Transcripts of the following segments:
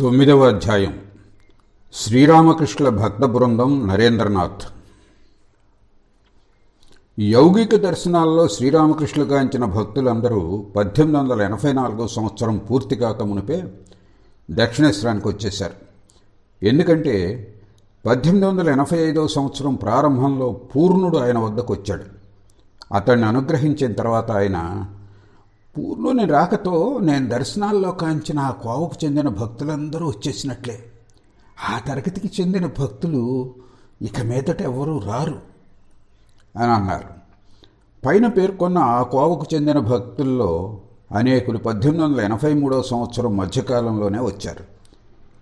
తొమ్మిదవ అధ్యాయం. శ్రీరామకృష్ణుల భక్త బృందం నరేంద్రనాథ్. యౌగిక దర్శనాల్లో శ్రీరామకృష్ణులు గాంచిన భక్తులందరూ పద్దెనిమిది వందల ఎనభై నాలుగో సంవత్సరం పూర్తి కాక మునిపే దక్షిణేశ్వరానికి వచ్చేశారు. ఎందుకంటే పద్దెనిమిది వందల ఎనభై ఐదో సంవత్సరం ప్రారంభంలో పూర్ణుడు ఆయన వద్దకు వచ్చాడు. అతన్ని అనుగ్రహించిన తర్వాత ఆయన పూర్లోని రాకతో నేను దర్శనాల్లో కాంచిన ఆ కోవకు చెందిన భక్తులందరూ వచ్చేసినట్లే. ఆ తరగతికి చెందిన భక్తులు ఇక మీదట ఎవరూ రారు అని అన్నారు. పైన పేర్కొన్న ఆ కోవకు చెందిన భక్తుల్లో అనేకులు పద్దెనిమిది వందల ఎనభై మూడవ సంవత్సరం మధ్యకాలంలోనే వచ్చారు.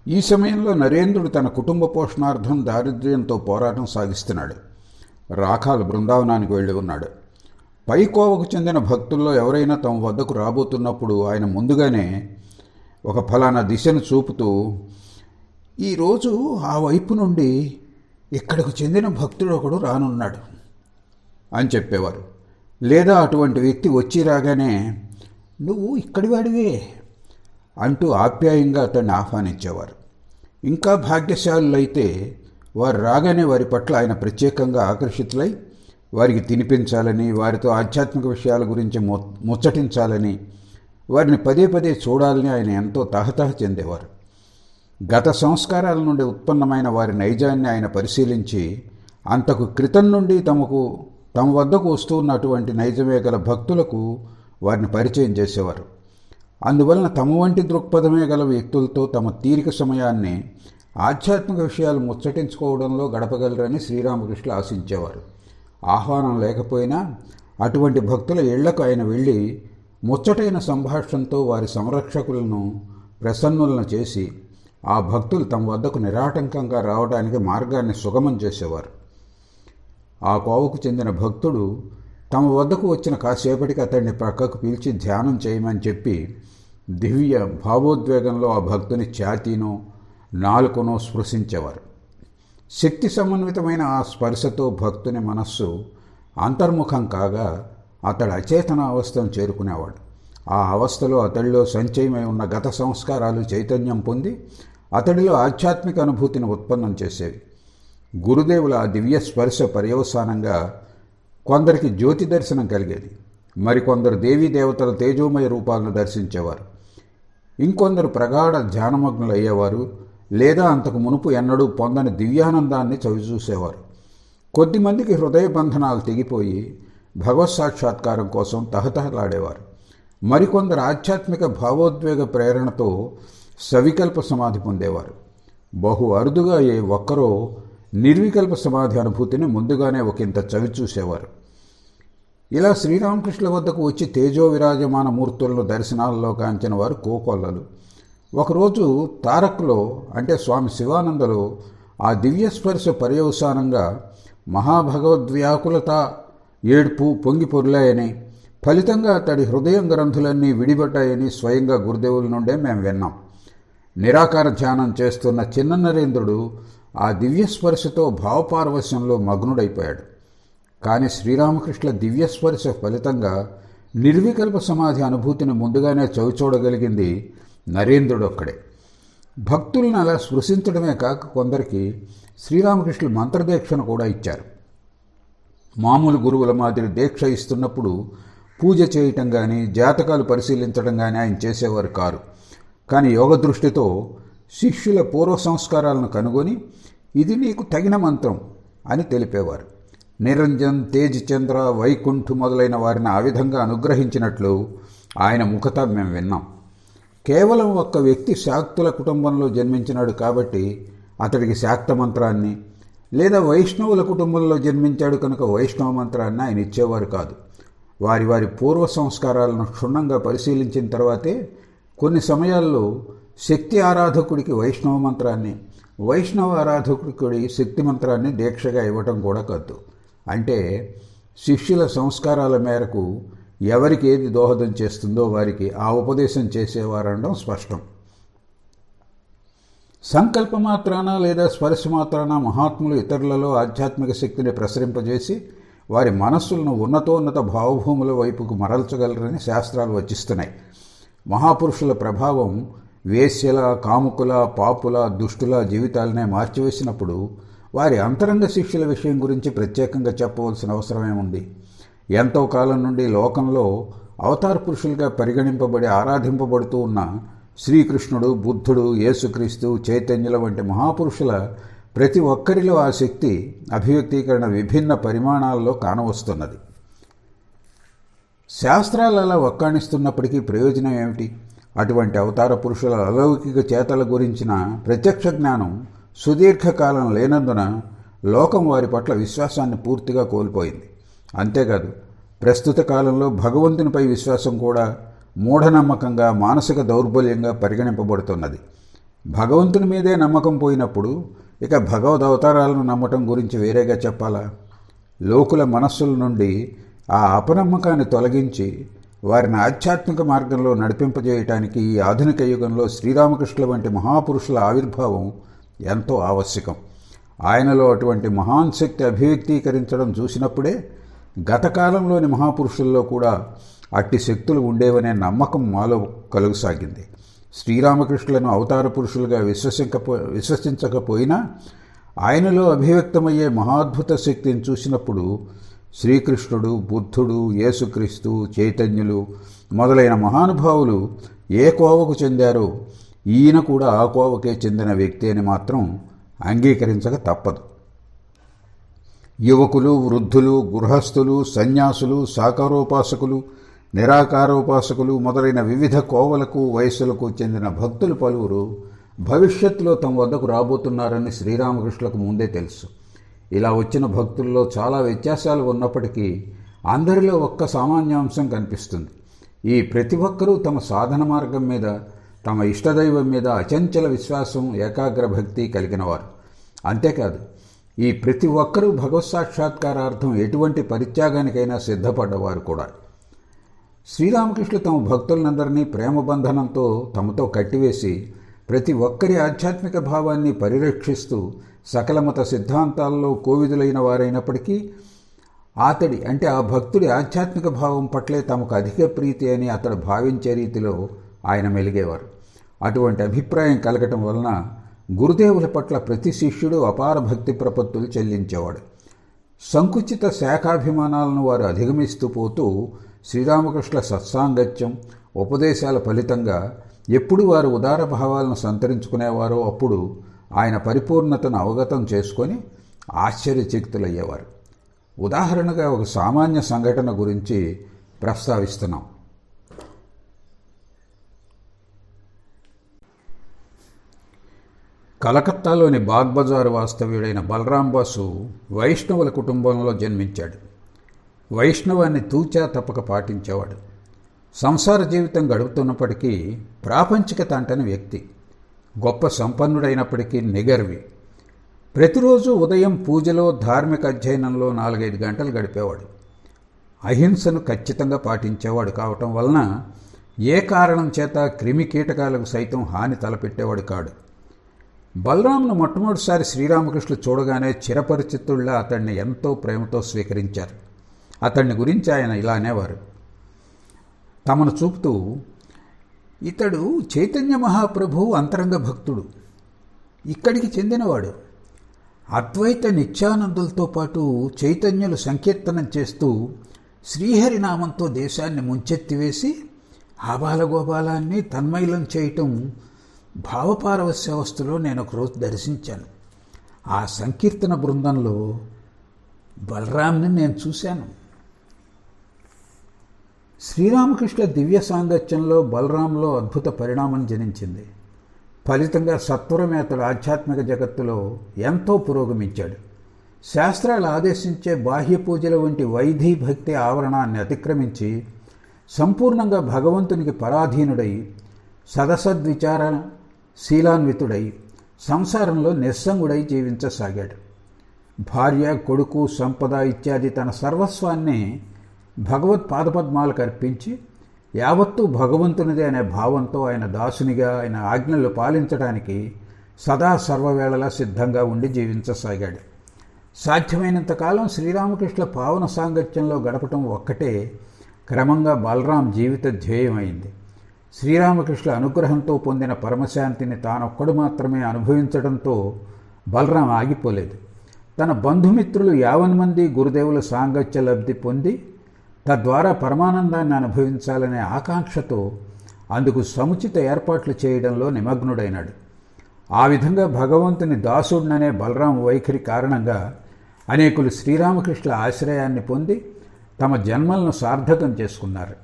ఈ సమయంలో నరేంద్రుడు తన కుటుంబ పోషణార్థం దారిద్ర్యంతో పోరాటం సాగిస్తున్నాడు. రాఖాలు బృందావనానికి వెళ్ళి ఉన్నాడు. పైకోవకు చెందిన భక్తుల్లో ఎవరైనా తమ వద్దకు రాబోతున్నప్పుడు ఆయన ముందుగానే ఒక ఫలానా దిశను చూపుతూ ఈరోజు ఆ వైపు నుండి ఇక్కడకు చెందిన భక్తుడు ఒకడు రానున్నాడు అని చెప్పేవారు. లేదా అటువంటి వ్యక్తి వచ్చి రాగానే నువ్వు ఇక్కడి వాడివే అంటూ ఆప్యాయంగా అతన్ని ఆహ్వానించేవారు. ఇంకా భాగ్యశాలులైతే వారు రాగానే వారి పట్ల ఆయన ప్రత్యేకంగా ఆకర్షితులై వారికి తినిపించాలని వారితో ఆధ్యాత్మిక విషయాల గురించి ము ముచ్చటించాలని వారిని పదే పదే చూడాలని ఆయన ఎంతో తహతహ చెందేవారు. గత సంస్కారాల నుండి ఉత్పన్నమైన వారి నైజాన్ని ఆయన పరిశీలించి అంతకు క్రితం నుండి తమకు తమ వద్దకు వస్తున్నటువంటి నైజమే గల భక్తులకు వారిని పరిచయం చేసేవారు. అందువలన తమ వంటి దృక్పథమే గల వ్యక్తులతో తమ తీరిక సమయాన్ని ఆధ్యాత్మిక విషయాలు ముచ్చటించుకోవడంలో గడపగలరని శ్రీరామకృష్ణులు ఆశించేవారు. ఆహ్వానం లేకపోయినా అటువంటి భక్తుల ఇళ్ళకు ఆయన వెళ్ళి ముచ్చటైన సంభాషణతో వారి సంరక్షకులను ప్రసన్నులను చేసి ఆ భక్తులు తమ వద్దకు నిరాటంకంగా రావడానికి మార్గాన్ని సుగమం చేసేవారు. ఆ కోవకు చెందిన భక్తుడు తమ వద్దకు వచ్చిన కాసేపటికి అతన్ని ప్రక్కకు పిలిచి ధ్యానం చేయమని చెప్పి దివ్య భావోద్వేగంలో ఆ భక్తుని ఛాతీనో నాలుకనో స్పృశించేవారు. శక్తి సమన్వితమైన ఆ స్పర్శతో భక్తుని మనస్సు అంతర్ముఖం కాగా అతడు అచేతన అవస్థను చేరుకునేవాడు. ఆ అవస్థలో అతడిలో సంచయమై ఉన్న గత సంస్కారాలు చైతన్యం పొంది అతడిలో ఆధ్యాత్మిక అనుభూతిని ఉత్పన్నం చేసేవి. గురుదేవుల ఆ దివ్య స్పర్శ పర్యవసానంగా కొందరికి జ్యోతి దర్శనం కలిగేది. మరికొందరు దేవీ దేవతల తేజోమయ రూపాలను దర్శించేవారు. ఇంకొందరు ప్రగాఢ ధ్యానమగ్నులు అయ్యేవారు లేదా అంతకు మునుపు ఎన్నడూ పొందని దివ్యానందాన్ని చవిచూసేవారు. కొద్దిమందికి హృదయ బంధనాలు తెగిపోయి భగవత్ సాక్షాత్కారం కోసం తహతహలాడేవారు. మరికొందరు ఆధ్యాత్మిక భావోద్వేగ ప్రేరణతో సవికల్ప సమాధి పొందేవారు. బహు అరుదుగా ఏ ఒక్కరో నిర్వికల్ప సమాధి అనుభూతిని ముందుగానే ఒకంత చవిచూసేవారు. ఇలా శ్రీరామకృష్ణుల వద్దకు వచ్చి తేజో విరాజమాన మూర్తులను దర్శనాల్లో కాంచిన వారు కోకొల్లలు. ఒకరోజు తారక్లో అంటే స్వామి శివానందలో ఆ దివ్యస్పర్శ పర్యవసానంగా మహాభగవద్వ్యాకులత ఏడ్పు పొంగి పొర్లాయని ఫలితంగా అతడి హృదయం గ్రంథులన్నీ విడిపడ్డాయని స్వయంగా గురుదేవుల నుండే మేము విన్నాం. నిరాకార ధ్యానం చేస్తున్న చిన్న నరేంద్రుడు ఆ దివ్యస్పర్శతో భావపారవశ్యంలో మగ్నుడైపోయాడు. కానీ శ్రీరామకృష్ణ దివ్యస్పర్శ ఫలితంగా నిర్వికల్ప సమాధి అనుభూతిని ముందుగానే చవిచూడగలిగింది నరేంద్రుడు ఒక్కడే భక్తులను అలా స్పృశించడమే కాక కొందరికి శ్రీరామకృష్ణులు మంత్రదీక్షను కూడా ఇచ్చారు. మామూలు గురువుల మాదిరి దీక్ష ఇస్తున్నప్పుడు పూజ చేయటం కానీ జాతకాలు పరిశీలించడం కానీ ఆయన చేసేవారు కారు. కానీ యోగ దృష్టితో శిష్యుల పూర్వ సంస్కారాలను కనుగొని ఇది నీకు తగిన మంత్రం అని తెలిపేవారు. నిరంజన్ తేజ్ చంద్ర వైకుంఠు మొదలైన వారిని ఆ విధంగా అనుగ్రహించినట్లు ఆయన ముఖత మేము విన్నాం. కేవలం ఒక్క వ్యక్తి శాక్తుల కుటుంబంలో జన్మించినాడు కాబట్టి అతడికి శాక్త మంత్రాన్ని లేదా వైష్ణవుల కుటుంబంలో జన్మించాడు కనుక వైష్ణవ మంత్రాన్ని ఆయన ఇచ్చేవారు కాదు. వారి వారి పూర్వ సంస్కారాలను క్షుణ్ణంగా పరిశీలించిన తర్వాతే కొన్ని సమయాల్లో శక్తి ఆరాధకుడికి వైష్ణవ మంత్రాన్ని వైష్ణవ ఆరాధకుడికి శక్తి మంత్రాన్ని దీక్షగా ఇవ్వటం కూడా కద్దు అంటే శిష్యుల సంస్కారాల మేరకు ఎవరికి ఏది దోహదం చేస్తుందో వారికి ఆ ఉపదేశం చేసేవారనడం స్పష్టం. సంకల్ప మాత్రాన లేదా స్పర్శ మాత్రాన మహాత్ములు ఇతరులలో ఆధ్యాత్మిక శక్తిని ప్రసరింపజేసి వారి మనస్సులను ఉన్నతోన్నత భావభూముల వైపుకు మరల్చగలరని శాస్త్రాలు వచిస్తున్నాయి. మహాపురుషుల ప్రభావం వేశ్యల కాముకుల పాపుల దుష్టుల జీవితాలనే మార్చివేసినప్పుడు వారి అంతరంగ శిక్షల విషయం గురించి ప్రత్యేకంగా చెప్పవలసిన అవసరమేముంది? ఎంతో కాలం నుండి లోకంలో అవతార పురుషులుగా పరిగణింపబడి ఆరాధింపబడుతూ ఉన్న శ్రీకృష్ణుడు బుద్ధుడు యేసుక్రీస్తు చైతన్యుల వంటి మహాపురుషుల ప్రతి ఒక్కరిలో ఆ శక్తి అభివ్యక్తీకరణ విభిన్న పరిమాణాల్లో కానవస్తున్నది. శాస్త్రాలు అలా ఒక్కాణిస్తున్నప్పటికీ ప్రయోజనం ఏమిటి? అటువంటి అవతార పురుషుల అలౌకిక చేతల గురించిన ప్రత్యక్ష జ్ఞానం సుదీర్ఘకాలం లేనందున లోకం వారి పట్ల విశ్వాసాన్ని పూర్తిగా కోల్పోయింది. అంతేకాదు ప్రస్తుత కాలంలో భగవంతునిపై విశ్వాసం కూడా మూఢనమ్మకంగా మానసిక దౌర్బల్యంగా పరిగణింపబడుతున్నది. భగవంతుని మీదే నమ్మకం పోయినప్పుడు ఇక భగవద్ అవతారాలను నమ్మటం గురించి వేరేగా చెప్పాలా? లోకుల మనస్సుల నుండి ఆ అపనమ్మకాన్ని తొలగించి వారిని ఆధ్యాత్మిక మార్గంలో నడిపింపజేయటానికి ఈ ఆధునిక యుగంలో శ్రీరామకృష్ణుల వంటి మహాపురుషుల ఆవిర్భావం ఎంతో ఆవశ్యకం. ఆయనలో అటువంటి మహాన్ శక్తి అభివ్యక్తీకరించడం చూసినప్పుడే గతకాలంలోని మహాపురుషుల్లో కూడా అట్టి శక్తులు ఉండేవనే నమ్మకం మాలో కలుగసాగింది. శ్రీరామకృష్ణులను అవతార పురుషులుగా విశ్వసించకపో విశ్వసించకపోయినా ఆయనలో అభివ్యక్తమయ్యే మహాద్భుత శక్తిని చూసినప్పుడు శ్రీకృష్ణుడు బుద్ధుడు యేసుక్రీస్తు చైతన్యులు మొదలైన మహానుభావులు ఏ కోవకు చెందారో ఈయన కూడా ఆ కోవకే చెందిన వ్యక్తి అని మాత్రం అంగీకరించక తప్పదు. యువకులు వృద్ధులు గృహస్థులు సన్యాసులు సాకారోపాసకులు నిరాకారోపాసకులు మొదలైన వివిధ కోవలకు వయస్సులకు చెందిన భక్తులు పలువురు భవిష్యత్తులో తమ వద్దకు రాబోతున్నారని శ్రీరామకృష్ణులకు ముందే తెలుసు. ఇలా వచ్చిన భక్తుల్లో చాలా వ్యత్యాసాలు ఉన్నప్పటికీ అందరిలో ఒక్క సామాన్యాంశం కనిపిస్తుంది. ఈ ప్రతి ఒక్కరూ తమ సాధన మార్గం మీద తమ ఇష్టదైవం మీద అచంచల విశ్వాసం ఏకాగ్ర భక్తి కలిగినవారు అంతేకాదు ఈ ప్రతి ఒక్కరూ భగవత్ సాక్షాత్కారార్థం ఎటువంటి పరిత్యాగానికైనా సిద్ధపడ్డవారు కూడా. శ్రీరామకృష్ణులు తమ భక్తులందరినీ ప్రేమబంధనంతో తమతో కట్టివేసి ప్రతి ఒక్కరి ఆధ్యాత్మిక భావాన్ని పరిరక్షిస్తూ సకల మత సిద్ధాంతాల్లో కోవిదులైన వారైనప్పటికీ అతడి అంటే ఆ భక్తుడి ఆధ్యాత్మిక భావం పట్లే తమకు అధిక ప్రీతి అని అతడు భావించే రీతిలో ఆయన మెలిగేవారు. అటువంటి అభిప్రాయం కలగటం వలన గురుదేవుల పట్ల ప్రతి శిష్యుడు అపార భక్తి ప్రపత్తులు చెల్లించేవాడు. సంకుచిత శాఖాభిమానాలను వారు అధిగమిస్తూ పోతూ శ్రీరామకృష్ణ సత్సాంగత్యం ఉపదేశాల ఫలితంగా ఎప్పుడు వారు ఉదార భావాలను సంతరించుకునేవారో అప్పుడు ఆయన పరిపూర్ణతను అవగతం చేసుకొని ఆశ్చర్యచకితులయ్యేవారు. ఉదాహరణగా ఒక సామాన్య సంఘటన గురించి ప్రస్తావిస్తున్నాం. కలకత్తాలోని బాగ్బజార్ వాస్తవ్యుడైన బలరాం బాసు వైష్ణవుల కుటుంబంలో జన్మించాడు. వైష్ణవాన్ని తూచా తప్పక పాటించేవాడు. సంసార జీవితం గడుపుతున్నప్పటికీ ప్రాపంచికత అంటని వ్యక్తి. గొప్ప సంపన్నుడైనప్పటికీ నిగర్వి. ప్రతిరోజు ఉదయం పూజలో ధార్మిక అధ్యయనంలో నాలుగైదు గంటలు గడిపేవాడు. అహింసను ఖచ్చితంగా పాటించేవాడు కావటం వలన ఏ కారణం చేత క్రిమి కీటకాలకు సైతం హాని తలపెట్టేవాడు కాడు. బలరామును మొట్టమొదటిసారి శ్రీరామకృష్ణులు చూడగానే చిరపరిచితుల్లా అతన్ని ఎంతో ప్రేమతో స్వీకరించారు. అతన్ని గురించి ఆయన ఇలా అనేవారు. తమను చూపుతూ ఇతడు చైతన్య మహాప్రభు అంతరంగ భక్తుడు. ఇక్కడికి చెందినవాడు. అద్వైత నిత్యానందులతో పాటు చైతన్యులు సంకీర్తనం చేస్తూ శ్రీహరినామంతో దేశాన్ని ముంచెత్తివేసి ఆబాలగోపాలాన్ని తన్మయలం చేయటం భావపారవస్యావస్థలో నేను ఒకరోజు దర్శించాను. ఆ సంకీర్తన బృందంలో బలరాంని నేను చూశాను. శ్రీరామకృష్ణ దివ్య సాంగత్యంలో బలరాంలో అద్భుత పరిణామం జనించింది. ఫలితంగా సత్వరమేతడు ఆధ్యాత్మిక జగత్తులో ఎంతో పురోగమించాడు. శాస్త్రాలు ఆదేశించే బాహ్య పూజల వంటి వైధీ భక్తి ఆవరణాన్ని అతిక్రమించి సంపూర్ణంగా భగవంతునికి పరాధీనుడై సదసద్విచార శీలాన్వితుడై సంసారంలో నిస్సంగుడై జీవించసాగాడు. భార్య కొడుకు సంపద ఇత్యాది తన సర్వస్వాన్ని భగవత్ పాదపద్మాలకు అర్పించి యావత్తూ భగవంతునిదే అనే భావంతో ఆయన దాసునిగా ఆయన ఆజ్ఞలు పాలించడానికి సదా సర్వవేళలా సిద్ధంగా ఉండి జీవించసాగాడు. సాధ్యమైనంతకాలం శ్రీరామకృష్ణ పావన సాంగత్యంలో గడపటం ఒక్కటే క్రమంగా బలరాం జీవిత ధ్యేయమైంది. శ్రీరామకృష్ణ అనుగ్రహంతో పొందిన పరమశాంతిని తానొక్కడు మాత్రమే అనుభవించడంతో బలరాం ఆగిపోలేదు. తన బంధుమిత్రులు యావన్ మంది గురుదేవుల సాంగత్య లబ్ధి పొంది తద్వారా పరమానందాన్ని అనుభవించాలనే ఆకాంక్షతో అందుకు సముచిత ఏర్పాట్లు చేయడంలో నిమగ్నుడైనాడు. ఆ విధంగా భగవంతుని దాసుడిననే బలరాం వైఖరి కారణంగా అనేకులు శ్రీరామకృష్ణ ఆశ్రయాన్ని పొంది తమ జన్మలను సార్థకం చేసుకున్నారు.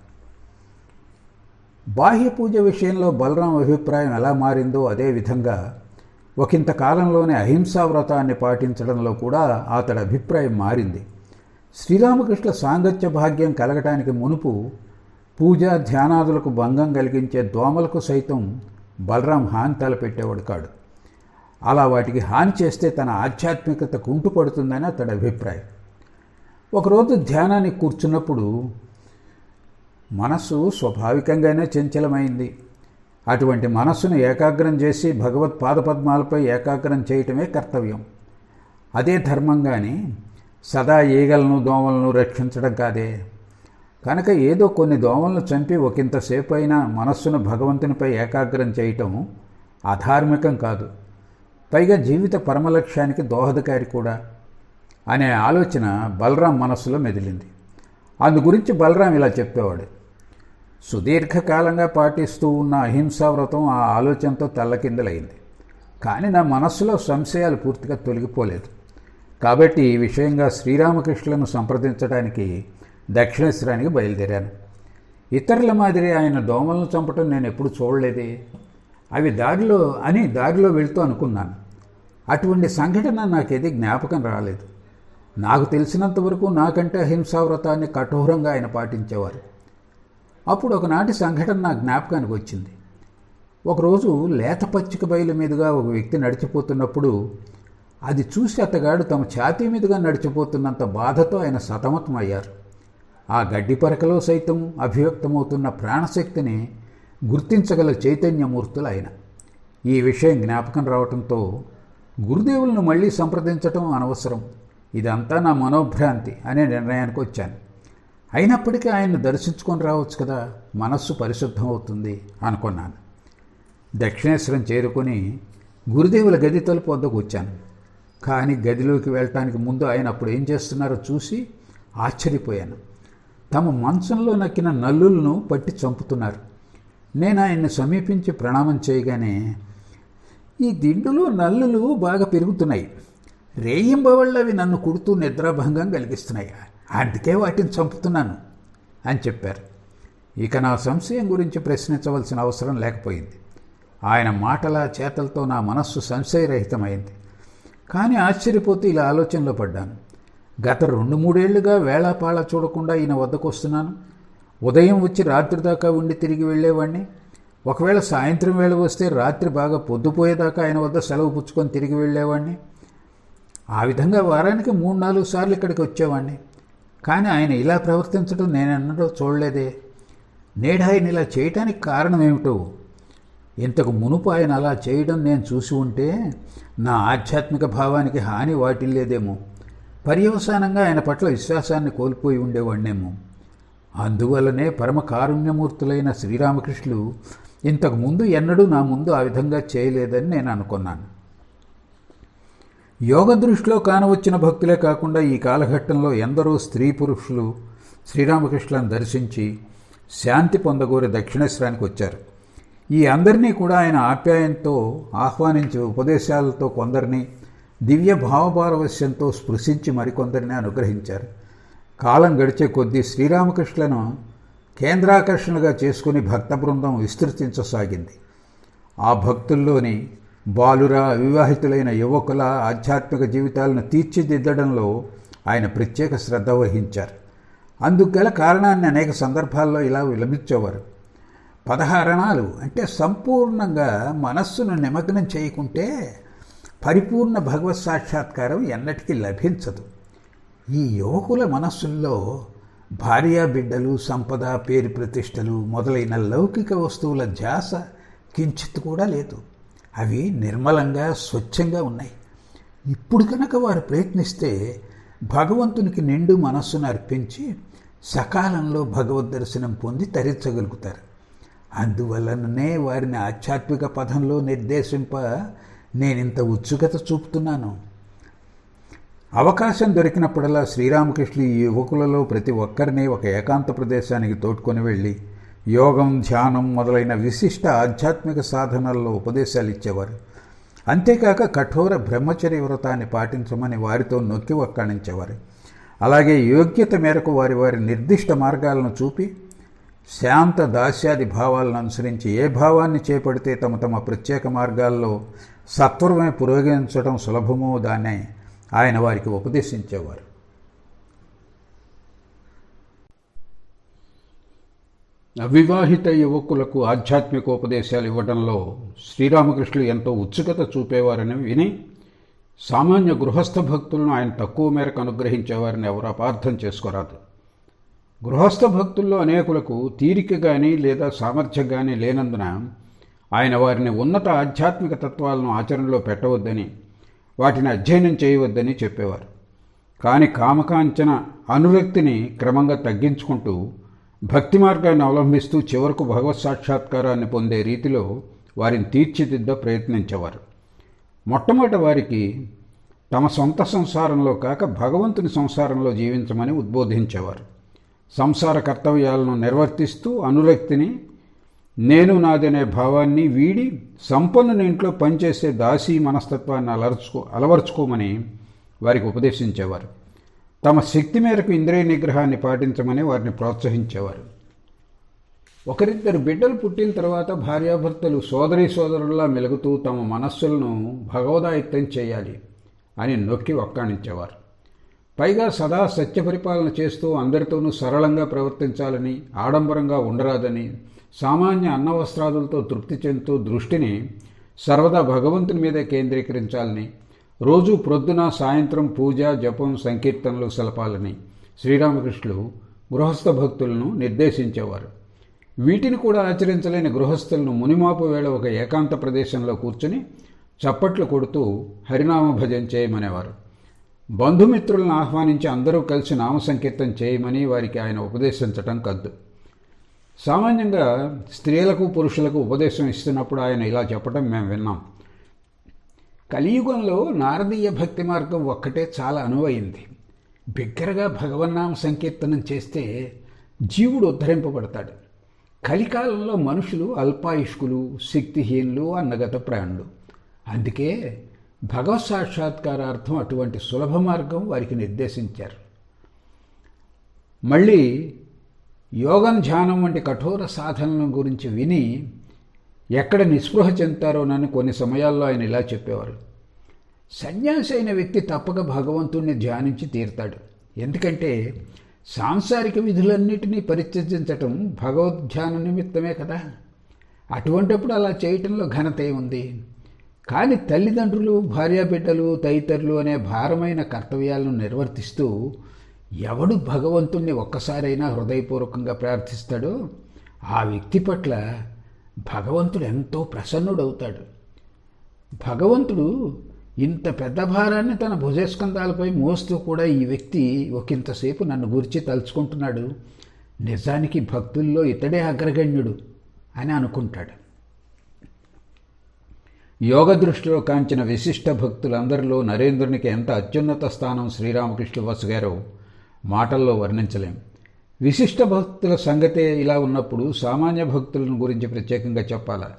బాహ్య పూజ విషయంలో బలరాం అభిప్రాయం ఎలా మారిందో అదే విధంగా ఒకంత కాలంలోనే అహింసా వ్రతాన్ని పాటించడంలో కూడా అతడి అభిప్రాయం మారింది. శ్రీరామకృష్ణ సాంగత్య భాగ్యం కలగటానికి మునుపు పూజ ధ్యానాదులకు భంగం కలిగించే దోమలకు సైతం బలరాం హాని తలపెట్టేవాడు కాడు. అలా వాటికి హాని చేస్తే తన ఆధ్యాత్మికత కుంటుపడుతుందని అతడి అభిప్రాయం. ఒకరోజు ధ్యానానికి కూర్చున్నప్పుడు మనస్సు స్వాభావికంగానే చంచలమైంది. అటువంటి మనస్సును ఏకాగ్రం చేసి భగవత్ పాదపద్మాలపై ఏకాగ్రం చేయటమే కర్తవ్యం. అదే ధర్మం కానీ సదా ఈగలను దోమలను రక్షించడం కాదే. కనుక ఏదో కొన్ని దోమలను చంపి ఒకంతసేపు అయినా మనస్సును భగవంతునిపై ఏకాగ్రం చేయటం అధార్మికం కాదు. పైగా జీవిత పరమలక్ష్యానికి దోహదకారి కూడా అనే ఆలోచన బలరాం మనస్సులో మెదిలింది. అందు గురించి బలరాం ఇలా చెప్పేవాడు సుదీర్ఘకాలంగా పాటిస్తూ ఉన్న అహింసా వ్రతం ఆ ఆలోచనతో తల్లకిందలైంది కానీ నా మనస్సులో సంశయాలు పూర్తిగా తొలగిపోలేదు. కాబట్టి ఈ విషయంగా శ్రీరామకృష్ణులను సంప్రదించడానికి దక్షిణేశ్వరానికి బయలుదేరాను. ఇతరుల మాదిరి ఆయన దోమలను చంపటం నేను ఎప్పుడు చూడలేదే. అవి దారిలో అని దారిలో వెళ్తూ అనుకున్నాను. అటువంటి సంఘటన నాకేది జ్ఞాపకం రాలేదు. నాకు తెలిసినంతవరకు నాకంటే అహింసా వ్రతాన్ని కఠోరంగా ఆయన పాటించేవారు. అప్పుడు ఒకనాటి సంఘటన నా జ్ఞాపకానికి వచ్చింది. ఒకరోజు లేత పచ్చిక బయలు మీదుగా ఒక వ్యక్తి నడిచిపోతున్నప్పుడు అది చూసి అతగాడు తమ ఛాతీ మీదుగా నడిచిపోతున్నంత బాధతో ఆయన సతమతమయ్యారు. ఆ గడ్డి పరకలో సైతం అభివ్యక్తమవుతున్న ప్రాణశక్తిని గుర్తించగల చైతన్యమూర్తులు ఆయన ఈ విషయం జ్ఞాపకం రావడంతో గురుదేవులను మళ్ళీ సంప్రదించటం అనవసరం. ఇదంతా నా మనోభ్రాంతి అనే నిర్ణయానికి వచ్చాను. అయినప్పటికీ ఆయన్ని దర్శించుకొని రావచ్చు కదా. మనస్సు పరిశుద్ధం అవుతుంది అనుకున్నాను. దక్షిణేశ్వరం చేరుకొని గురుదేవుల గది తలుపు వద్దకు వచ్చాను. కానీ గదిలోకి వెళ్ళటానికి ముందు ఆయన అప్పుడు ఏం చేస్తున్నారో చూసి ఆశ్చర్యపోయాను. తమ మంచంలో నక్కిన నల్లులను పట్టి చంపుతున్నారు. నేను ఆయన్ని సమీపించి ప్రణామం చేయగానే ఈ దిండులో నల్లులు బాగా పెరుగుతున్నాయి. రేయింబవళ్ళు అవి నన్ను కుడుతూ నిద్రాభంగం కలిగిస్తున్నాయి? అందుకే వాటిని చంపుతున్నాను అని చెప్పారు. ఇక నా సంశయం గురించి ప్రశ్నించవలసిన అవసరం లేకపోయింది. ఆయన మాటల చేతలతో నా మనస్సు సంశయరహితమైంది. కానీ ఆశ్చర్యపోతూ ఇలా ఆలోచనలో పడ్డాను. గత రెండు మూడేళ్ళుగా వేళాపాళ చూడకుండా ఈయన వద్దకు వస్తున్నాను. ఉదయం వచ్చి రాత్రి దాకా ఉండి తిరిగి వెళ్ళేవాడిని ఒకవేళ సాయంత్రం వేళ వస్తే రాత్రి బాగా పొద్దుపోయేదాకా ఆయన వద్ద సెలవు పుచ్చుకొని తిరిగి వెళ్ళేవాడిని ఆ విధంగా వారానికి మూడు నాలుగు సార్లు ఇక్కడికి వచ్చేవాడిని కానీ ఆయన ఇలా ప్రవర్తించడం నేనన్నడో చూడలేదే. నేడు ఆయన ఇలా చేయటానికి కారణం ఏమిటో ఇంతకు మునుపు ఆయన అలా చేయడం నేను చూసి ఉంటే నా ఆధ్యాత్మిక భావానికి హాని వాటిల్లేదేమో. పర్యవసానంగా ఆయన పట్ల విశ్వాసాన్ని కోల్పోయి ఉండేవాడినేమో అందువల్లనే పరమ కారుణ్యమూర్తులైన శ్రీరామకృష్ణులు ఇంతకు ముందు ఎన్నడూ నా ముందు ఆ విధంగా చేయలేదని నేను అనుకున్నాను. యోగ దృష్టిలో కానవచ్చిన భక్తులే కాకుండా ఈ కాలఘట్టంలో ఎందరో స్త్రీ పురుషులు శ్రీరామకృష్ణులను దర్శించి శాంతి పొందగోరి దక్షిణేశ్వరానికి వచ్చారు. ఈ అందరినీ కూడా ఆయన ఆప్యాయంతో ఆహ్వానించి ఉపదేశాలతో కొందరిని దివ్య భావపారవశ్యంతో స్పృశించి మరికొందరిని అనుగ్రహించారు. కాలం గడిచే కొద్దీ శ్రీరామకృష్ణులను కేంద్రాకర్షణగా చేసుకుని భక్త బృందం విస్తృతించసాగింది. ఆ భక్తుల్లోని బాలుర అవివాహితులైన యువకుల ఆధ్యాత్మిక జీవితాలను తీర్చిదిద్దడంలో ఆయన ప్రత్యేక శ్రద్ధ వహించారు. అందుకు కారణాన్ని అనేక సందర్భాల్లో ఇలా విలమించేవారు పదహారణాలు అంటే సంపూర్ణంగా మనస్సును నిమగ్నం చేయకుంటే పరిపూర్ణ భగవత్ సాక్షాత్కారం ఎన్నటికీ లభించదు. ఈ యువకుల మనస్సుల్లో భార్యా బిడ్డలు సంపద పేరు ప్రతిష్టలు మొదలైన లౌకిక వస్తువుల ధ్యాస కించిత్ కూడా లేదు. అవి నిర్మలంగా స్వచ్ఛంగా ఉన్నాయి. ఇప్పుడు కనుక వారు ప్రయత్నిస్తే భగవంతునికి నిండు మనస్సును అర్పించి సకాలంలో భగవద్ దర్శనం పొంది తరించగలుగుతారు. అందువలననే వారిని ఆధ్యాత్మిక పథంలో నిర్దేశింప నేనింత ఉత్సుకత చూపుతున్నాను. అవకాశం దొరికినప్పుడల్లా శ్రీరామకృష్ణులు ఈ యువకులలో ప్రతి ఒక్కరిని ఒక ఏకాంత ప్రదేశానికి తోడ్కొని వెళ్ళి యోగం ధ్యానం మొదలైన విశిష్ట ఆధ్యాత్మిక సాధనల్లో ఉపదేశాలు ఇచ్చేవారు. అంతేకాక కఠోర బ్రహ్మచర్య వ్రతాన్ని పాటించమని వారితో నొక్కి ఒక్కాణించేవారు. అలాగే యోగ్యత మేరకు వారి వారి నిర్దిష్ట మార్గాలను చూపి శాంత దాస్యాది భావాలను అనుసరించి ఏ భావాన్ని చేపడితే తమ తమ ప్రత్యేక మార్గాల్లో సత్వరమే పురోగమించడం సులభమో దాన్నే ఆయన వారికి ఉపదేశించేవారు. అవివాహిత యువకులకు ఆధ్యాత్మిక ఉపదేశాలు ఇవ్వడంలో శ్రీరామకృష్ణులు ఎంతో ఉత్సుకత చూపేవారని విని సామాన్య గృహస్థ భక్తులను ఆయన తక్కువ మేరకు అనుగ్రహించేవారని ఎవరు అపార్థం చేసుకోరాదు. గృహస్థ భక్తుల్లో అనేకులకు తీరిక కానీ లేదా సామర్థ్యం కానీ లేనందున ఆయన వారిని ఉన్నత ఆధ్యాత్మిక తత్వాలను ఆచరణలో పెట్టవద్దని వాటిని అధ్యయనం చేయవద్దని చెప్పేవారు. కానీ కామకాంచన అనురక్తిని క్రమంగా తగ్గించుకుంటూ భక్తి మార్గాన్ని అవలంబిస్తూ చివరకు భగవత్ సాక్షాత్కారాన్ని పొందే రీతిలో వారిని తీర్చిదిద్ద ప్రయత్నించేవారు. మొట్టమొదటి వారికి తమ సొంత సంసారంలో కాక భగవంతుని సంసారంలో జీవించమని ఉద్బోధించేవారు. సంసార కర్తవ్యాలను నిర్వర్తిస్తూ అనురక్తిని నేను నాదనే భావాన్ని వీడి సంపన్నుని ఇంట్లో పనిచేసే దాసీ మనస్తత్వాన్ని అలర్చుకో అలవర్చుకోమని వారికి ఉపదేశించేవారు. తమ శక్తి మేరకు ఇంద్రియ నిగ్రహాన్ని పాటించమని వారిని ప్రోత్సహించేవారు. ఒకరిద్దరు బిడ్డలు పుట్టిన తర్వాత భార్యాభర్తలు సోదరి సోదరుల్లా మెలుగుతూ తమ మనస్సులను భగవదాయుక్తం చేయాలి అని నొక్కి ఒక్కాణించేవారు. పైగా సదా సత్య పరిపాలన చేస్తూ అందరితోనూ సరళంగా ప్రవర్తించాలని ఆడంబరంగా ఉండరాదని సామాన్య అన్నవస్త్రాదులతో తృప్తి చెందుతూ దృష్టిని సర్వదా భగవంతుని మీదే కేంద్రీకరించాలని రోజు ప్రొద్దున సాయంత్రం పూజ జపం సంకీర్తనలు సలపాలని శ్రీరామకృష్ణులు గృహస్థ భక్తులను నిర్దేశించేవారు. వీటిని కూడా ఆచరించలేని గృహస్థులను మునిమాపు వేళ ఒక ఏకాంత ప్రదేశంలో కూర్చుని చప్పట్లు కొడుతూ హరినామ భజన చేయమనేవారు. బంధుమిత్రులను ఆహ్వానించి అందరూ కలిసి నామ సంకీర్తన చేయమని వారికి ఆయన ఉపదేశించటం కద్దు. సామాన్యంగా స్త్రీలకు పురుషులకు ఉపదేశం ఇస్తున్నప్పుడు ఆయన ఇలా చెప్పడం మేము విన్నాం. కలియుగంలో నారదీయ భక్తి మార్గం ఒక్కటే చాలా అనువైంది. బిగ్గరగా భగవన్నామ సంకీర్తనం చేస్తే జీవుడు ఉద్ధరింపబడతాడు. కలికాలంలో మనుషులు అల్పాయుష్కులు శక్తిహీనులు అన్నగత ప్రాణులు. అందుకే భగవత్ సాక్షాత్కారార్థం అటువంటి సులభ మార్గం వారికి నిర్దేశించారు. మళ్ళీ యోగం ధ్యానం వంటి కఠోర సాధనల గురించి విని ఎక్కడ నిస్పృహ చెందుతారోనని కొన్ని సమయాల్లో ఆయన ఇలా చెప్పేవారు. సన్యాసి అయిన వ్యక్తి తప్పక భగవంతుణ్ణి ధ్యానించి తీరుతాడు. ఎందుకంటే సాంసారిక విధులన్నిటినీ పరిత్యజించటం భగవద్ధ్యాన నిమిత్తమే కదా. అటువంటప్పుడు అలా చేయటంలో ఘనత ఉంది కానీ తల్లిదండ్రులు భార్యాబిడ్డలు తదితరులు అనే భారమైన కర్తవ్యాలను నిర్వర్తిస్తూ ఎవడు భగవంతుణ్ణి ఒక్కసారైనా హృదయపూర్వకంగా ప్రార్థిస్తాడో ఆ వ్యక్తి పట్ల భగవంతుడు ఎంతో ప్రసన్నుడవుతాడు. భగవంతుడు ఇంత పెద్ద భారాన్ని తన భుజస్కంధాలపై మోస్తూ కూడా ఈ వ్యక్తి ఒకంతసేపు నన్ను గురించి తలుచుకుంటున్నాడు. నిజానికి భక్తుల్లో ఇతడే అగ్రగణ్యుడు అని అనుకుంటాడు. యోగ దృష్టిలో కాంచిన విశిష్ట భక్తులందరిలో నరేంద్రునికి ఎంత అత్యున్నత స్థానం శ్రీరామకృష్ణ వసు గారు మాటల్లో వర్ణించలేము విశిష్ట భక్తుల సంగతే ఇలా ఉన్నప్పుడు సామాన్య భక్తులను గురించి ప్రత్యేకంగా చెప్పాలా.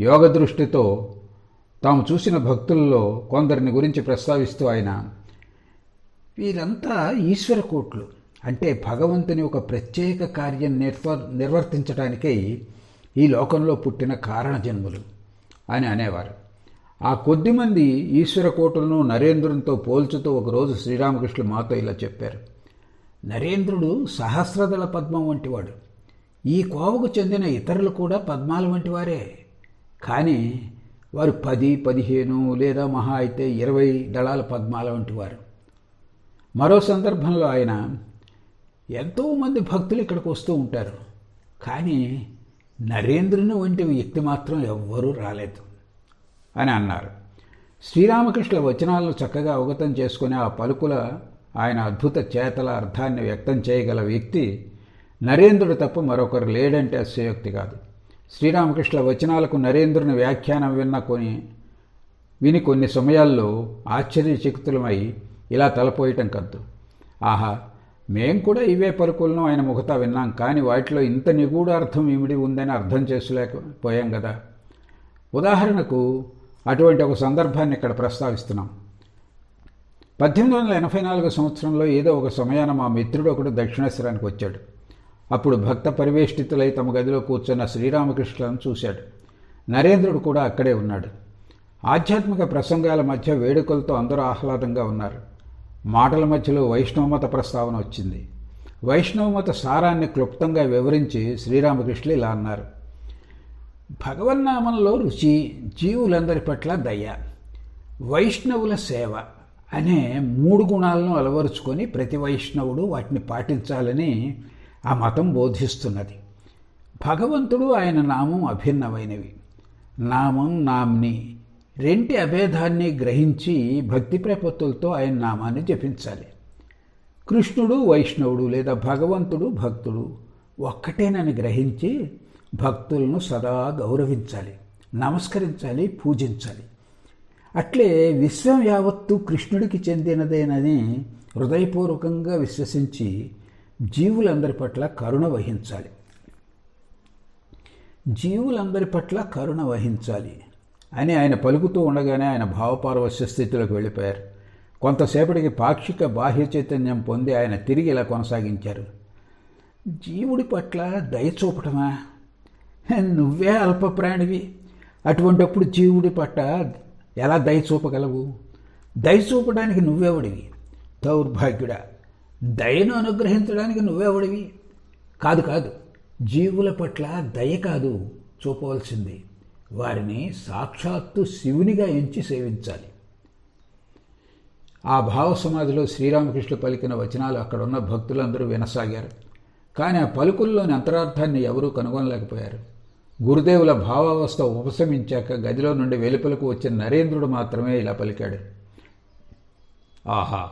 యోగ దృష్టితో తాము చూసిన భక్తుల్లో కొందరిని గురించి ప్రస్తావిస్తూ ఆయన వీరంతా ఈశ్వర కోట్లు. అంటే భగవంతుని ఒక ప్రత్యేక కార్యం నిర్వ నిర్వర్తించడానికై ఈ లోకంలో పుట్టిన కారణ జన్ములు అని అనేవారు. ఆ కొద్దిమంది ఈశ్వర కోటలను నరేంద్రునితో పోల్చుతూ ఒకరోజు శ్రీరామకృష్ణులు మాతో ఇలా చెప్పారు. నరేంద్రుడు సహస్రదళ పద్మం వంటివాడు. ఈ కోవకు చెందిన ఇతరులు కూడా పద్మాల వంటివారే. కానీ వారు పది పదిహేను లేదా మహా అయితే ఇరవై దళాల పద్మాల వంటివారు. మరో సందర్భంలో ఆయన ఎంతోమంది భక్తులు ఇక్కడికి వస్తూ ఉంటారు. కానీ నరేంద్రుని వంటి వ్యక్తి మాత్రం ఎవ్వరూ రాలేదు అని అన్నారు. శ్రీరామకృష్ణ వచనాలను చక్కగా అవగతం చేసుకుని ఆ పలుకుల ఆయన అద్భుత చేతల అర్థాన్ని వ్యక్తం చేయగల వ్యక్తి నరేంద్రుడు తప్ప మరొకరు లేడంటే అశయోక్తి కాదు. శ్రీరామకృష్ణ వచనాలకు నరేంద్రుని వ్యాఖ్యానం విన్న కొని విని కొన్ని సమయాల్లో ఆశ్చర్యచకితులమై ఇలా తలపోయటం కద్దు. ఆహా మేం కూడా ఇవే పలుకులను ఆయన ముఖతా విన్నాం కానీ వాటిలో ఇంత నిగూఢార్థం ఏమిటి ఉందని అర్థం చేసుకోలేకపోయాం కదా ఉదాహరణకు అటువంటి ఒక సందర్భాన్ని ఇక్కడ ప్రస్తావిస్తున్నాం. పద్దెనిమిది వందల ఎనభై నాలుగు సంవత్సరంలో ఏదో ఒక సమయాన మా మిత్రుడు ఒకడు దక్షిణేశ్వరానికి వచ్చాడు. అప్పుడు భక్త పరివేష్టితులై తమ గదిలో కూర్చున్న శ్రీరామకృష్ణులను చూశాడు. నరేంద్రుడు కూడా అక్కడే ఉన్నాడు. ఆధ్యాత్మిక ప్రసంగాల మధ్య వేడుకలతో అందరూ ఆహ్లాదంగా ఉన్నారు. మాటల మధ్యలో వైష్ణవమత ప్రస్తావన వచ్చింది. వైష్ణవమత సారాన్ని క్లుప్తంగా వివరించి శ్రీరామకృష్ణులు ఇలా అన్నారు. భగవన్నామంలో రుచి జీవులందరి పట్ల దయ వైష్ణవుల సేవ. అనే మూడు గుణాలను అలవరుచుకొని ప్రతి వైష్ణవుడు వాటిని పాటించాలని ఆ మతం బోధిస్తున్నది. భగవంతుడు ఆయన నామం అభిన్నమైనవి. నామం నామ్ని రెంటి అభేదాన్ని గ్రహించి భక్తి ప్రపత్తులతో ఆయన నామాన్ని జపించాలి. కృష్ణుడు వైష్ణవుడు లేదా భగవంతుడు భక్తుడు ఒక్కటేనని గ్రహించి భక్తులను సదా గౌరవించాలి నమస్కరించాలి పూజించాలి. అట్లే విశ్వం యావత్తు కృష్ణుడికి చెందినదేనని హృదయపూర్వకంగా విశ్వసించి జీవులందరి పట్ల కరుణ వహించాలి. జీవులందరి పట్ల కరుణ వహించాలి అని ఆయన పలుకుతూ ఉండగానే ఆయన భావపారవశ్య స్థితిలోకి వెళ్ళిపోయారు. కొంతసేపటికి పాక్షిక బాహ్య చైతన్యం పొంది ఆయన తిరిగి ఇలా కొనసాగించారు. జీవుడి పట్ల దయ చూపటమా? నువ్వే అల్పప్రాణివి. అటువంటప్పుడు జీవుడి పట్ల ఎలా దయ చూపగలవు? దయ చూపడానికి నువ్వెవడివి? దౌర్భాగ్యుడా దయను అనుగ్రహించడానికి నువ్వెవడివి? కాదు కాదు. జీవుల పట్ల దయ కాదు చూపవలసింది. వారిని సాక్షాత్తు శివునిగా ఎంచి సేవించాలి. ఆ భావ సమాధిలో శ్రీరామకృష్ణ పలికిన వచనాలు అక్కడున్న భక్తులందరూ వినసాగారు. కానీ ఆ పలుకుల్లోని అంతరార్థాన్ని ఎవరూ కనుగొనలేకపోయారు. గురుదేవుల భావావస్థ ఉపశమించాక గదిలో నుండి వెలుపలకు వచ్చిన నరేంద్రుడు మాత్రమే ఇలా పలికాడు. ఆహా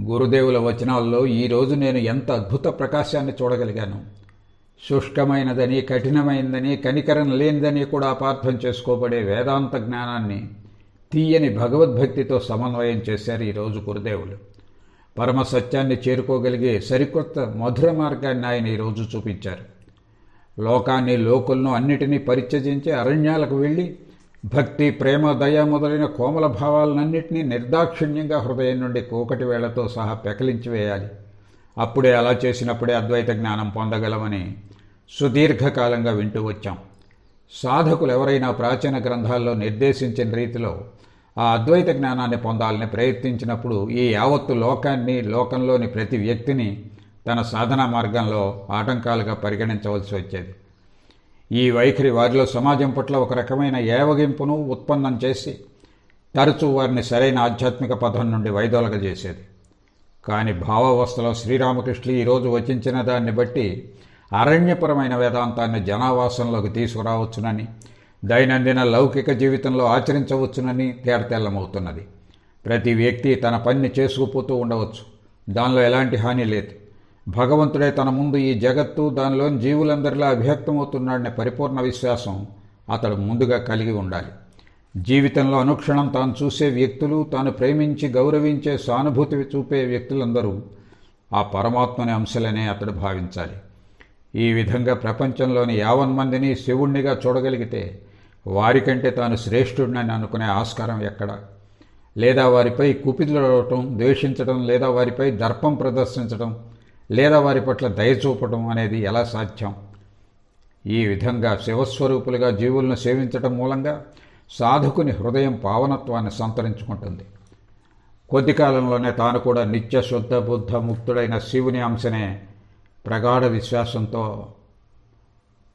గురుదేవుల వచనాల్లో ఈరోజు నేను ఎంత అద్భుత ప్రకాశాన్ని చూడగలిగాను. శుష్కమైనదని కఠినమైనదని కనికరం లేనిదని కూడా అపార్థం చేసుకోబడే వేదాంత జ్ఞానాన్ని తీయని భగవద్భక్తితో సమన్వయం చేశారు ఈరోజు గురుదేవులు. పరమ సత్యాన్ని చేరుకోగలిగే సరికొత్త మధుర మార్గాన్ని ఆయన ఈరోజు చూపించారు. లోకాన్ని లోకులను అన్నిటినీ పరిత్యజించి అరణ్యాలకు వెళ్ళి భక్తి ప్రేమ దయ మొదలైన కోమల భావాలన్నింటినీ నిర్దాక్షిణ్యంగా హృదయం నుండి కోకటి వేళ్ళతో సహా పెకలించి వేయాలి. అప్పుడే అలా చేసినప్పుడే అద్వైత జ్ఞానం పొందగలమని సుదీర్ఘకాలంగా వింటూ వచ్చాం. సాధకులు ఎవరైనా ప్రాచీన గ్రంథాల్లో నిర్దేశించిన రీతిలో ఆ అద్వైత జ్ఞానాన్ని పొందాలని ప్రయత్నించినప్పుడు ఈ యావత్తు లోకాన్ని లోకంలోని ప్రతి వ్యక్తిని తన సాధనా మార్గంలో ఆటంకాలుగా పరిగణించవలసి వచ్చేది. ఈ వైఖరి వారిలో సమాజం పట్ల ఒక రకమైన ఏవగింపును ఉత్పన్నం చేసి తరచూ వారిని సరైన ఆధ్యాత్మిక పథం నుండి వైదొలగజేసేది కానీ భావావస్థలో శ్రీరామకృష్ణులు ఈరోజు వచించిన దాన్ని బట్టి అరణ్యపరమైన వేదాంతాన్ని జనావాసంలోకి తీసుకురావచ్చునని దైనందిన లౌకిక జీవితంలో ఆచరించవచ్చునని తేడతెల్లమవుతున్నది ప్రతి వ్యక్తి తన పనిని చేసుకుపోతూ ఉండవచ్చు. దానిలో ఎలాంటి హాని లేదు. భగవంతుడే తన ముందు ఈ జగత్తు దానిలోని జీవులందరిలా అభ్యక్తమవుతున్నాడనే పరిపూర్ణ విశ్వాసం అతడు ముందుగా కలిగి ఉండాలి. జీవితంలో అనుక్షణం తాను చూసే వ్యక్తులు తాను ప్రేమించి గౌరవించే సానుభూతి చూపే వ్యక్తులందరూ ఆ పరమాత్మని అంశలనే అతడు భావించాలి. ఈ విధంగా ప్రపంచంలోని యావన్ మందిని శివుణ్ణిగా చూడగలిగితే వారికంటే తాను శ్రేష్ఠుడినని అనుకునే ఆస్కారం ఎక్కడ? లేదా వారిపై కుపితులవటం ద్వేషించడం లేదా వారిపై దర్పం ప్రదర్శించడం లేదా వారి పట్ల దయ చూపడం అనేది ఎలా సాధ్యం? ఈ విధంగా శివస్వరూపులుగా జీవులను సేవించటం మూలంగా సాధకుని హృదయం పావనత్వాన్ని సంతరించుకుంటుంది. కొద్ది కాలంలోనే తాను కూడా నిత్య శుద్ధ బుద్ధ ముక్తుడైన శివుని అంశనే ప్రగాఢ విశ్వాసంతో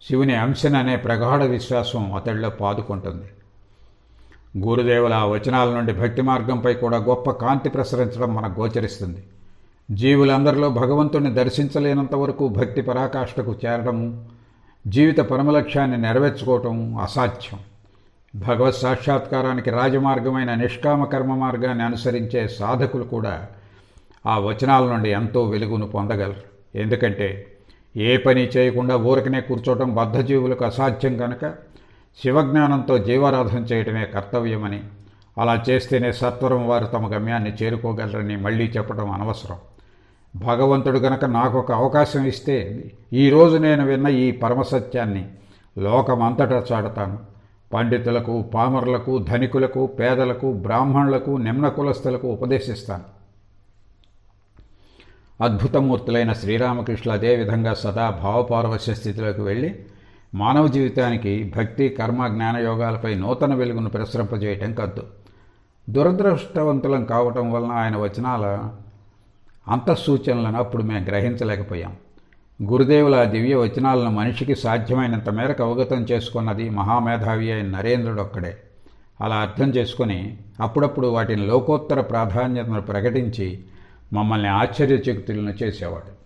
శివుని అంశననే ప్రగాఢ విశ్వాసం అతడిలో పాదుకుంటుంది. గురుదేవుల ఆ వచనాల నుండి భక్తి మార్గంపై కూడా గొప్ప కాంతి ప్రసరించడం మనకు గోచరిస్తుంది. జీవులందరిలో భగవంతుణ్ణి దర్శించలేనంత వరకు భక్తి పరాకాష్ఠకు చేరడము జీవిత పరమలక్ష్యాన్ని నెరవేర్చుకోవటం అసాధ్యం. భగవత్ సాక్షాత్కారానికి రాజమార్గమైన నిష్కామ కర్మ మార్గాన్ని అనుసరించే సాధకులు కూడా ఆ వచనాల నుండి ఎంతో వెలుగును పొందగలరు. ఎందుకంటే ఏ పని చేయకుండా ఊరికనే కూర్చోవటం బద్ధజీవులకు అసాధ్యం కనుక శివజ్ఞానంతో జీవారాధన చేయటమే కర్తవ్యమని అలా చేస్తేనే సత్వరం వారు తమ గమ్యాన్ని చేరుకోగలరని మళ్ళీ చెప్పడం అనవసరం. భగవంతుడు గనక నాకు ఒక అవకాశం ఇస్తే ఈరోజు నేను విన్న ఈ పరమసత్యాన్ని లోకమంతటా చాడతాను పండితులకు పామరులకు ధనికులకు పేదలకు బ్రాహ్మణులకు నిమ్న కులస్తులకు ఉపదేశిస్తాను. అద్భుతమూర్తులైన శ్రీరామకృష్ణులు అదేవిధంగా సదా భావపారవశ్య స్థితిలోకి వెళ్ళి మానవ జీవితానికి భక్తి కర్మ జ్ఞానయోగాలపై నూతన వెలుగును ప్రసరింపజేయటం కద్దు. దురదృష్టవంతులం కావటం వలన ఆయన వచనాల అంతఃసూచనలను అప్పుడు మేము గ్రహించలేకపోయాం. గురుదేవుల దివ్య వచనాలను మనిషికి సాధ్యమైనంత మేరకు అవగతం చేసుకున్నది మహామేధావి అయిన నరేంద్రుడు ఒక్కడే. అలా అర్థం చేసుకొని అప్పుడప్పుడు వాటిని లోకోత్తర ప్రాధాన్యతను ప్రకటించి మమ్మల్ని ఆశ్చర్యచకుతులను చేసేవాడు.